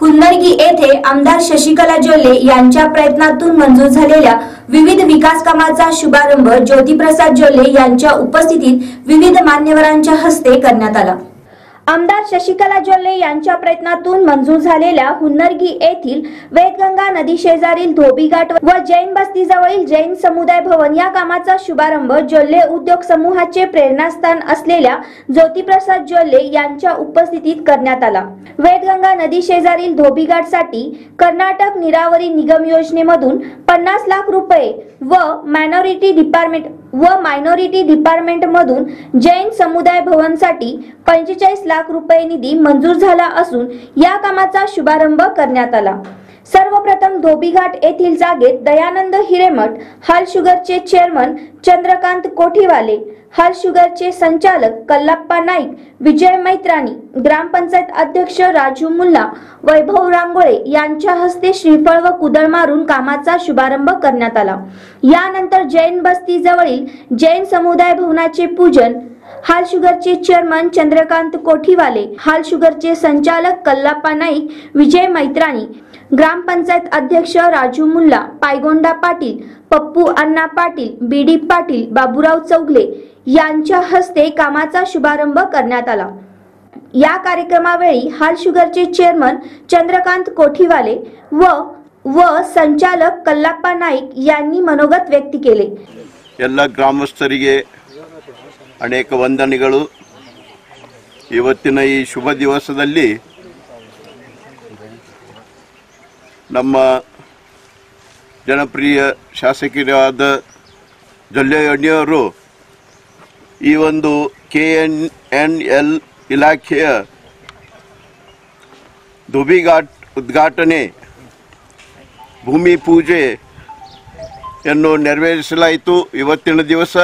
हुन्नरगी येथे आमदार शशिकला जोले यांच्या प्रयत्नातून मंजूर झालेल्या विविध विकास कामाचा शुभारंभ ज्योतिप्रसाद जोले यांच्या उपस्थितीत विविध मान्यवरांच्या हस्ते करण्यात आला. आमदार शशिकला जोल्ले यांच्या प्रयत्नातून मंजूर झालेल्या हुन्नरगी येथील वेदगंगा नदी शेजारील धोबीघाट व जैन बस्तीजवळील जैन समुदाय भवन या कामाचा शुभारंभ जोल्ले उद्योग समूहाचे प्रेरणास्थान असलेल्या ज्योतिप्रसाद जोल्ले यांच्या उपस्थितीत करण्यात आला. वेदगंगा नदी शेजारील धोबीघाटसाठी कर्नाटक निरावरी निगम योजनेमधून पन्नास लाख रुपये व मायनॉरिटी डिपार्टमेंट व मायनॉरिटी डिपार्टमेंट मधून जैन समुदाय भवनसाठी पंचेचाळीस लाख रुपये निधी मंजूर झाला असून या कामाचा शुभारंभ करण्यात आला. सर्वप्रथम धोबीघाट येथील जागेत दयानंद हिरेमठ हाल शुगरचे चेअरमन चंद्रकांत कोठीवाले हाल शुगरचे संचालक कल्लाप्पा नाईक विजय मैत्राणी ग्रामपंचायत अध्यक्ष राजू मुल्ला वैभव रांगोळे यांच्या हस्ते श्रीफळ व कुदळ मारून कामाचा शुभारंभ करण्यात आला. यानंतर जैन बस्ती जवळील जैन समुदाय भवनाचे पूजन हाल शुगरचे चेअरमन चंद्रकांत कोठीवाले हाल शुगरचे संचालक कल्लाप्पा नाईक विजय मैत्राणी ग्रामपंचायत अध्यक्ष राजू मुल्ला पायगोंडा पाटील पप्पू अण्णा पाटील बीडी पाटील बाबूराव चौगले यांच्या हस्ते कामाचा शुभारंभ करण्यात आला या कार्यक्रमावेळी हाल शुगरचे चेअरमन चंद्रकांत कोठीवाले व व संचालक कल्लाप्पा नाईक यांनी मनोगत व्यक्त केले ಎಲ್ಲ ಗ್ರಾಮಸ್ಥರಿಗೆ ಅನೇಕ ವಂದನೆಗಳು ಇವತ್ತಿನ ಈ ಶುಭ ದಿವಸದಲ್ಲಿ ನಮ್ಮ ಜನಪ್ರಿಯ ಶಾಸಕಿಯಾದ ಜೊಲ್ಲೆಯಣಿಯವರು ಈ ಒಂದು ಕೆ ಎನ್ ಎನ್ ಎಲ್ ಇಲಾಖೆಯ ಧುಬಿಘಾಟ್ ಉದ್ಘಾಟನೆ, ಭೂಮಿ ಪೂಜೆ ಯನ್ನು ನೆರವೇರಿಸಲಾಯಿತು. ಇವತ್ತಿನ ದಿವಸ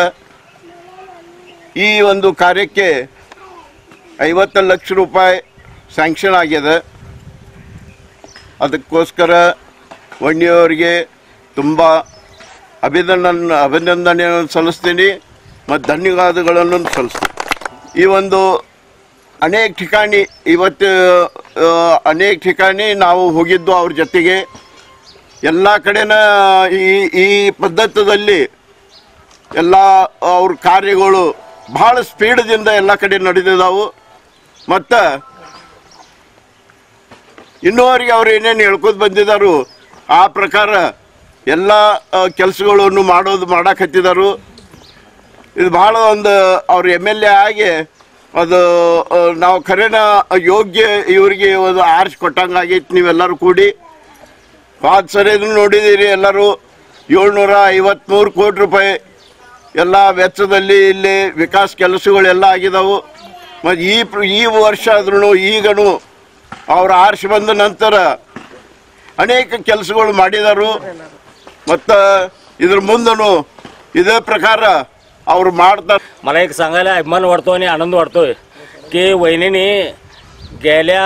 ಈ ಒಂದು ಕಾರ್ಯಕ್ಕೆ ಐವತ್ತು ಲಕ್ಷ ರೂಪಾಯಿ ಸ್ಯಾಂಕ್ಷನ್ ಆಗಿದೆ. ಅದಕ್ಕೋಸ್ಕರ ವಣ್ಣಿಯವರಿಗೆ ತುಂಬ ಅಭಿನಂದನ, ಅಭಿನಂದನೆಯನ್ನು ಸಲ್ಲಿಸ್ತೀನಿ ಮತ್ತು ಧನ್ಯವಾದಗಳನ್ನು ಸಲ್ಲಿಸ್ತೀನಿ. ಈ ಒಂದು ಅನೇಕ ಠಿಕಾಣಿ ಇವತ್ತು ಅನೇಕ ಠಿಕಾಣಿ ನಾವು ಹೋಗಿದ್ದು ಅವ್ರ ಜೊತೆಗೆ. ಎಲ್ಲ ಕಡೆನ ಈ ಈ ಪದ್ಧತಿಯಲ್ಲಿ ಎಲ್ಲ ಅವ್ರ ಕಾರ್ಯಗಳು ಭಾಳ ಸ್ಪೀಡ್ದಿಂದ ಎಲ್ಲ ಕಡೆ ನಡೆದಿದ್ದಾವು ಮತ್ತು ಇನ್ನೂವರೆಗೆ ಅವ್ರು ಏನೇನು ಹೇಳ್ಕೊತ ಬಂದಿದ್ದಾರು ಆ ಪ್ರಕಾರ ಎಲ್ಲ ಕೆಲಸಗಳನ್ನು ಮಾಡೋದು ಮಾಡಾಕತ್ತಿದ್ದಾರೆ ಇದು ಬಹಳ ಒಂದು, ಅವ್ರು ಎಂ ಎಲ್ ಎ ಆಗಿ ಅದು ನಾವು ಖರೇನ ಯೋಗ್ಯ ಇವರಿಗೆ ಒಂದು ಆರ್ಸ್ ಕೊಟ್ಟಂಗೆ ಆಗೈತೆ ನೀವೆಲ್ಲರೂ ಕೂಡಿ. ಹೋದ ಸರಿ ನೋಡಿದ್ದೀರಿ ಎಲ್ಲರೂ ಏಳ್ನೂರ ಐವತ್ಮೂರು ಕೋಟಿ ರೂಪಾಯಿ ಎಲ್ಲ ವೆಚ್ಚದಲ್ಲಿ ಇಲ್ಲಿ ವಿಕಾಸ ಕೆಲಸಗಳೆಲ್ಲ ಆಗಿದಾವು. ಮತ್ತು ಈ ಈ ವರ್ಷ ಆದ್ರೂ ಈಗನು ಅವ್ರು ಆರ್ಸಿ ಬಂದ ನಂತರ ಅನೇಕ ಕೆಲಸಗಳು ಮಾಡಿದರು ಮತ್ತು ಇದ್ರ ಮುಂದನು ಇದೇ प्रकार ಅವ್ರು ಮಾಡ್ತಾರೆ मला एक सांगायला अभिमान वाटतो आणि आनंद वाटतोय की वहिनीने गेल्या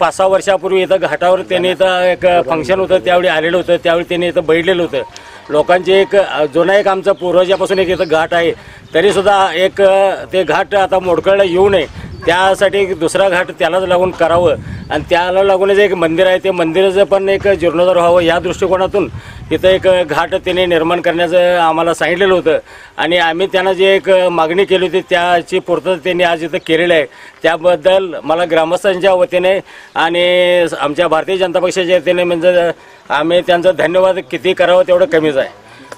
पाच सहा वर्षापूर्वी इथं घाटावर त्यांनी इथं एक फंक्शन होतं त्यावेळी आलेलं होतं त्यावेळी त्यांनी इथं बैठलेलं होतं लोकांचे एक अ, जुना एक आमचा पूर्वजापासून एक इथं घाट आहे तरीसुद्धा एक अ, ते घाट आता मोडकळला येऊ नये त्यासाठी एक दुसरा घाट त्यालाच लागून करावं आणि त्याला लागूनच एक मंदिर आहे ते मंदिराचं पण एक जीर्णोद्धार व्हावं या दृष्टिकोनातून तिथं एक घाट त्यांनी निर्माण करण्याचं आम्हाला सांगितलेलं होतं. आणि आम्ही त्यांना जे एक मागणी केली होती त्याची पूर्तता त्यांनी आज इथं केलेली आहे. त्याबद्दल मला ग्रामस्थांच्या वतीने आणि आमच्या भारतीय जनता पक्षाच्या वतीने म्हणजे आम्ही त्यांचं धन्यवाद किती करावं तेवढं कमीच आहे.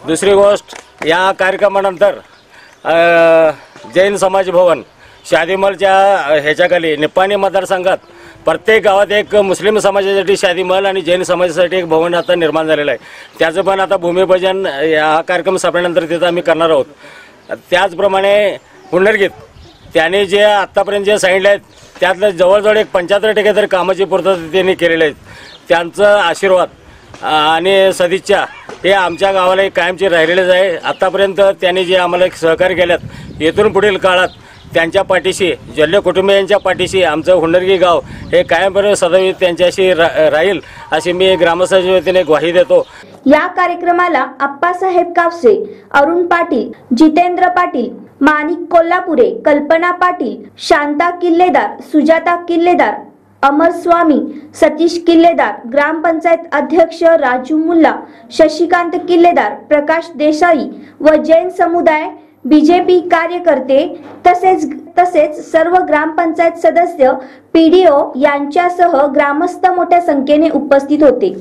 दुसरी गोष्ट या कार्यक्रमानंतर जैन समाज भवन शादीमलच्या ह्याच्याखाली निप्पाणी मतदारसंघात प्रत्येक गावात एक मुस्लिम समाजासाठी शादी महल आणि जैन समाजासाठी एक भवन आता निर्माण झालेलं आहे. त्याचं पण आता भूमिपूजन या हा कार्यक्रम संपल्यानंतर तिथं आम्ही करणार आहोत. त्याचप्रमाणे हुंडरगीत त्याने जे आत्तापर्यंत जे सांगितले आहेत त्यातलं जवळजवळ एक पंच्याहत्तर टक्के तर कामाची पूर्तता त्यांनी केलेली आहेत त्यांचं आशीर्वाद आणि सदिच्छा हे आमच्या गावाला एक कायमचे राहिलेलेच आहे. आत्तापर्यंत त्यांनी जे आम्हाला एक सहकार्य केल्यात येथून पुढील काळात त्यांच्या पाठीशी जल्ले कुटुंबियांच्या पाठीशी आमचं हुंडरगी गाव हे कायमपर्यंत सदैव त्यांच्याशी रा राहील अशी मी ग्रामस्थांच्या वतीने ग्वाही देतो. या कार्यक्रमाला आप्पासाहेब कापसे अरुण पाटील जितेंद्र पाटील माणिक कोल्हापुरे कल्पना पाटील शांता किल्लेदार सुजाता किल्लेदार अमर स्वामी सतीश किल्लेदार ग्रामपंचायत अध्यक्ष राजू मुल्ला शशिकांत किल्लेदार प्रकाश देसाई व जैन समुदाय बीजेपी कार्यकर्ते तसेच तसेच सर्व ग्रामपंचायत सदस्य पीडीओ यांच्यासह ग्रामस्थ मोठ्या संख्येने उपस्थित होते.